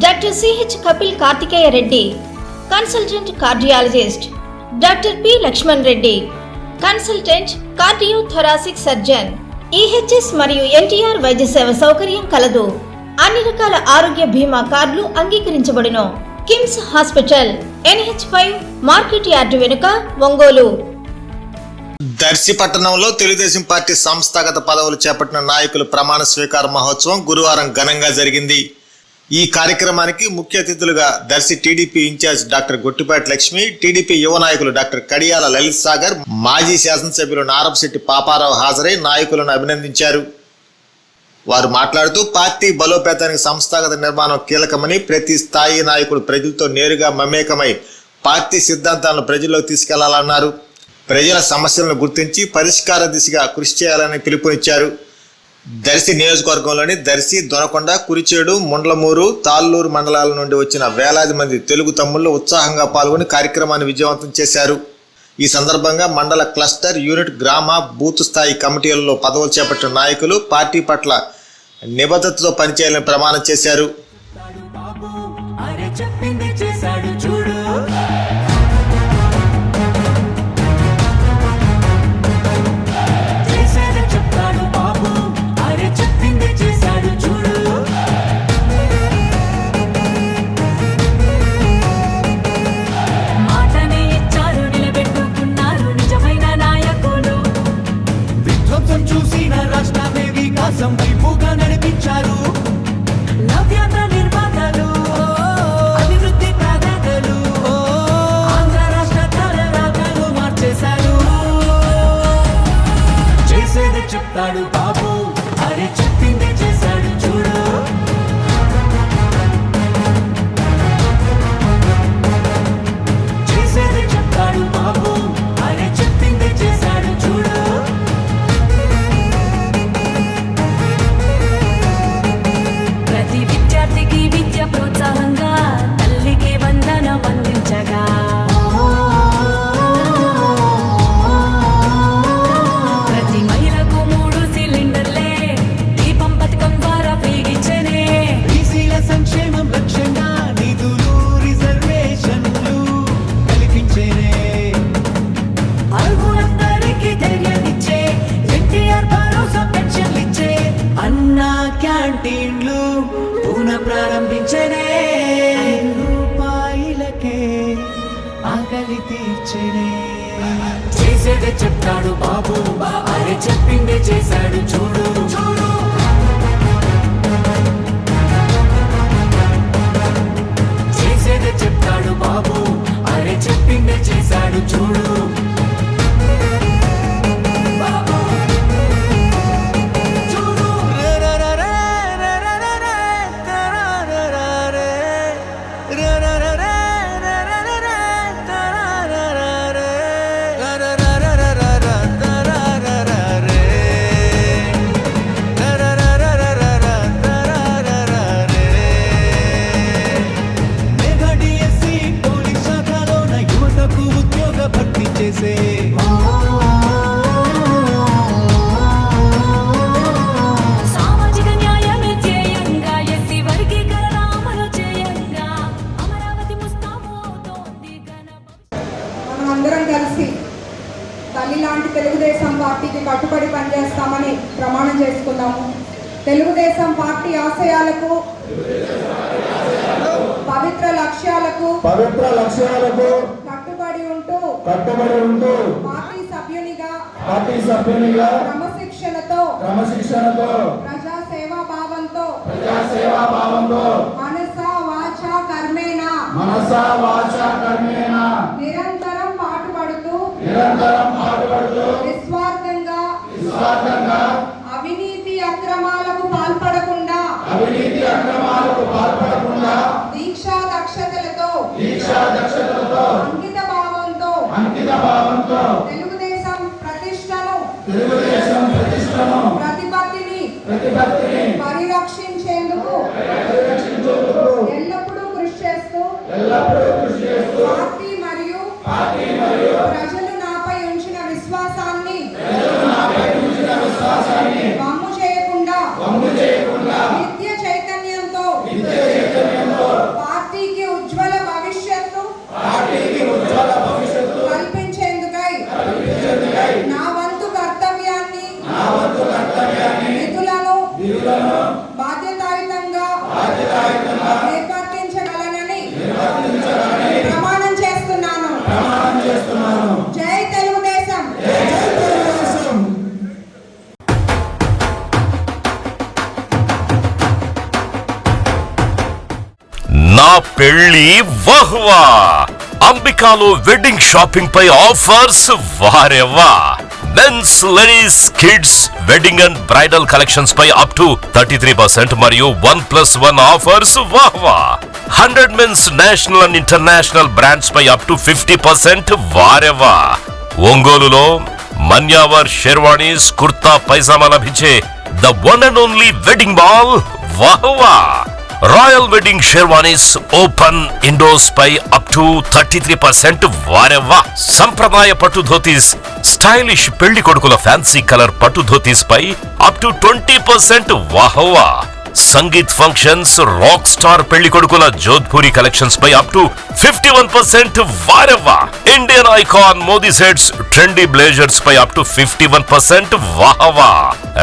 Doctor CH Kapil Karthikeya Reddy consultant cardiologist doctor P Lakshman Reddy consultant cardio thoracic surgeon EHS మరియు ఎన్టీఆర్ వైద్య సేవ సౌకర్యం కలదు. అన్ని రకాల ఆరోగ్య బీమా కార్డులు అంగీకరించబడును. KIMS hospital NH five market yard వెనుక ఒంగోలు. దర్శి పట్టణంలో తెలుగుదేశం పార్టీ సంస్థాగత పదవులు చేపట్టిన నాయకులు ప్రమాణ స్వీకార మహోత్సవం గురువారం ఘనంగా జరిగింది. ఈ కార్యక్రమానికి ముఖ్య అతిథులుగా Darsi TDP incharge doctor Gottipati Lakshmi TDP యువ నాయకులు డాక్టర్ కడియాల లలిత్ సాగర్ మాజీ శాసనసభ్యులు నారంశెట్టి పాపారావు హాజరై నాయకులను అభినందించారు. వారు మాట్లాడుతూ పార్టీ బలోపేతానికి సంస్థాగత నిర్మాణం కీలకమని ప్రతి స్థాయి నాయకుడు ప్రజలతో నేరుగా మమేకమై పార్టీ సిద్ధాంతాలను ప్రజల్లోకి తీసుకెళ్ళాలన్నారు. ప్రజల సమస్యలను గుర్తించి పరిష్కార దిశగా కృషి చేయాలని పిలుపునిచ్చారు. దర్శి నియోజకవర్గంలోని దర్శి దొనకొండ కురిచేడు ముండ్లమూరు తాళ్ళూరు మండలాల నుండి వచ్చిన వేలాది మంది తెలుగు తమ్ముళ్ళు ఉత్సాహంగా పాల్గొని కార్యక్రమాన్ని విజయవంతం చేశారు. ఈ సందర్భంగా మండల క్లస్టర్ యూనిట్ గ్రామ బూత్ స్థాయి కమిటీలలో పదవులు చేపట్టిన నాయకులు పార్టీ పట్ల నిబద్ధతతో పనిచేయాలని ప్రమాణం చేశారు. చేసేది బాబు. ఆకలి తీర్చడే చేసేదే చెప్తాడు బాబు. అరే చెప్పిందే చేశాడు చూడు. పార్టీకి కట్టుబడి పనిచేస్తామని ప్రమాణం చేసుకుందాము. తెలుగుదేశం పార్టీ ఆశయాలకు పవిత్ర లక్ష్యాలకు పవిత్ర లక్ష్యాలకు కట్టుబడి ఉంటూ కట్టుబడి ఉంటూ పార్టీ సభ్యునిగా పార్టీ సభ్యునిగా క్రమశిక్షణతో క్రమశిక్షణతో ప్రజా సేవా భావంతో ప్రజా సేవా భావంతో మనస వాచ కర్మేణ మనస వాచ కర్మేణ నిరంతరం పాటుపడుతూ నిరంతరం అవినీతి అక్రమాలకు పాల్పడకుండా దీక్షా దక్షతలతో దీక్షా దక్షతలతో అంకిత భావంతో అంకిత భావంతో తెలుగుదేశం ప్రతిష్టను తెలుగుదేశం ప్రతిష్టను ప్రతిపత్తిని ప్రతిపత్తిని పరిరక్షించేందుకు ఎల్లప్పుడూ కృషి చేస్తూ ఎల్లప్పుడూ కృషి చేస్తూ పార్టీ మరియు పార్టీ మరియు ప్రజలు నాపై ఉంచిన విశ్వాసాన్ని ప్రజలు నాపై ఉంచిన విశ్వాసాన్ని బాధ్యతాయుతంగా నిర్వర్తించగలనని ప్రమాణం చేస్తున్నాను. జై తెలుగుదేశం. నా పెళ్ళి వహ్వా. అంబికాలో వెడ్డింగ్ షాపింగ్ పై offers వారెవ్వా? Men's ladies kids wedding and bridal collections pi up to thirty three percent మరియు వన్ ప్లస్ వన్ ఆఫర్స్ వాహ్ వాహ్వా hundred men's national and international brands pi up to fifty percent వారెవా. ఒంగోలులో మన్యావర్ షెర్వాణీస్ కుర్తా పైజామా లభించే the one and only wedding mall వాహ్వా royal wedding sherwanis open indos pi up to thirty three percent వారెవ్వా సంప్రదాయ పట్టు dhotis stylish పెళ్ళి కొడుకుల fancy colour పట్టు ధోతీస్ పై up to twenty percent వాహవ్వా సంగీత్ ఫంక్షన్స్ రాక్ స్టార్ పెళ్ళి కొడుకుల Jodhpuri collections pi up to fifty one percent వారెవ్వా Indian icon Modi sets trendy blazers pi up to fifty one percent వాహవా.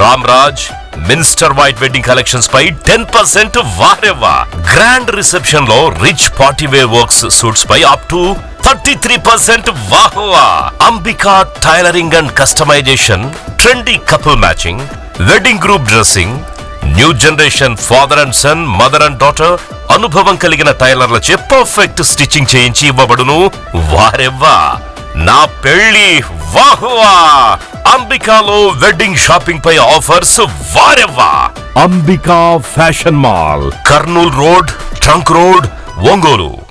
Ram Raj minister white wedding collections pi ten percent వారెవ్వా grand రిసెప్షన్లో rich party wear works suits pi up to thirty three percent వాహవా. Ambika tailoring and customisation trendy couple matching wedding group dressing new generation father and son mother and daughter అనుభవం కలిగిన టైలర్లచే perfect stitching చేయించి ఇవ్వబడును. వారెవ్వా? నా పెళ్ళి వాహువా. అంబికాలో wedding shopping పై offers వారెవ్వా? Ambika fashion mall. Kurnool road trunk road Ongole.